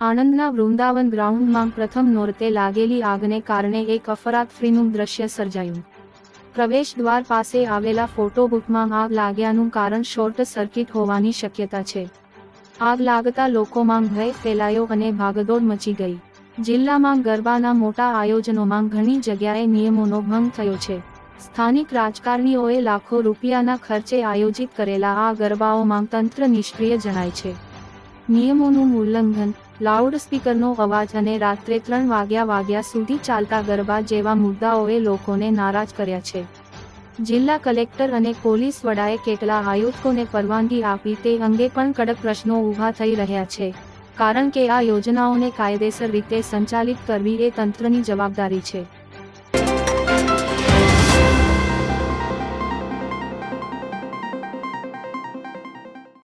આણંદના વૃંદાવન ગ્રાઉન્ડમાં પ્રથમ નોરતે લાગેલી આગને કારણે એક અફરાતફરીનું દ્રશ્ય સર્જાયું. પ્રવેશ દ્વાર પાસે આવેલા ફોટો બૂથમાં આગ લાગ્યાનું કારણ શોર્ટ સર્કિટ હોવાની શક્યતા છે. આગ લાગતા લોકોમાં ભય ફેલાયો અને ભાગદોડ મચી ગઈ. જિલ્લામાં ગરબાના મોટા આયોજનોમાં ઘણી જગ્યાએ નિયમોનો ભંગ થયો છે. સ્થાનિક રાજકારણીઓએ લાખો રૂપિયાના ખર્ચે આયોજિત કરેલા આ ગરબાઓમાં તંત્ર નિષ્ક્રિય જણાય છે. નિયમોનું ઉલ્લંઘન લાઉડ સ્પીકરનો અવાજ અને રાત્રે ત્રણ વાગ્યા વાગ્યા સુધી ચાલતા ગરબા જેવા મુદ્દાઓએ લોકોને નારાજ કર્યા છે. જિલ્લા કલેક્ટર અને પોલીસ વડાએ કેટલા આયુક્તોને પરવાનગી આપી તે અંગે પણ કડક પ્રશ્નો ઊભા થઈ રહ્યા છે, કારણ કે આ યોજનાઓને કાયદેસર રીતે સંચાલિત કરવી એ તંત્રની જવાબદારી છે.